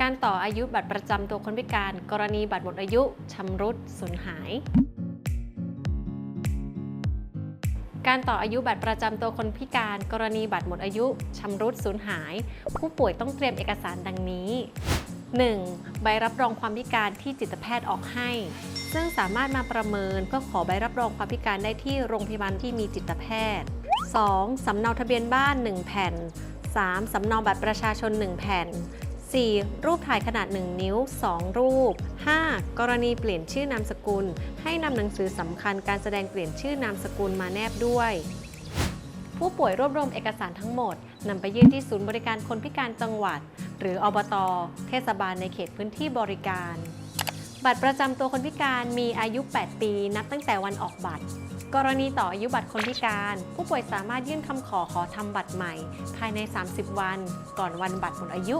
การต่ออายุบัตรประจำตัวคนพิการ กรณีบัตรหมดอายุชำรุดสูญหาย การต่ออายุบัตรประจำตัวคนพิการ กรณีบัตรหมดอายุชำรุดสูญหาย ผู้ป่วยต้องเตรียมเอกสารดังนี้ 1. ใบรับรองความพิการที่จิตแพทย์ออกให้ ซึ่งสามารถมาประเมินเพื่อขอใบรับรองความพิการได้ที่โรงพยาบาลที่มีจิตแพทย์ 2. สำเนาทะเบียนบ้าน 1 แผ่น 3. สำเนาบัตรประชาชน 1 แผ่น 4. รูปถ่ายขนาด 1 นิ้ว 2 รูป 5. กรณีเปลี่ยนชื่อนามสกุล ให้นำหนังสือสำคัญการแสดงเปลี่ยนชื่อนามสกุลมาแนบด้วย ผู้ป่วยรวบรวมเอกสารทั้งหมดนำไปยื่นที่ศูนย์บริการคนพิการจังหวัด หรืออบต เทศบาลในเขตพื้นที่บริการ บัตรประจำตัวคนพิการมีอายุ 8 ปี นับตั้งแต่วันออกบัตร กรณีต่ออายุบัตรคนพิการ ผู้ป่วยสามารถยื่นคำขอขอทำบัตรใหม่ ภายใน 30 วัน ก่อนวันบัตรหมดอายุ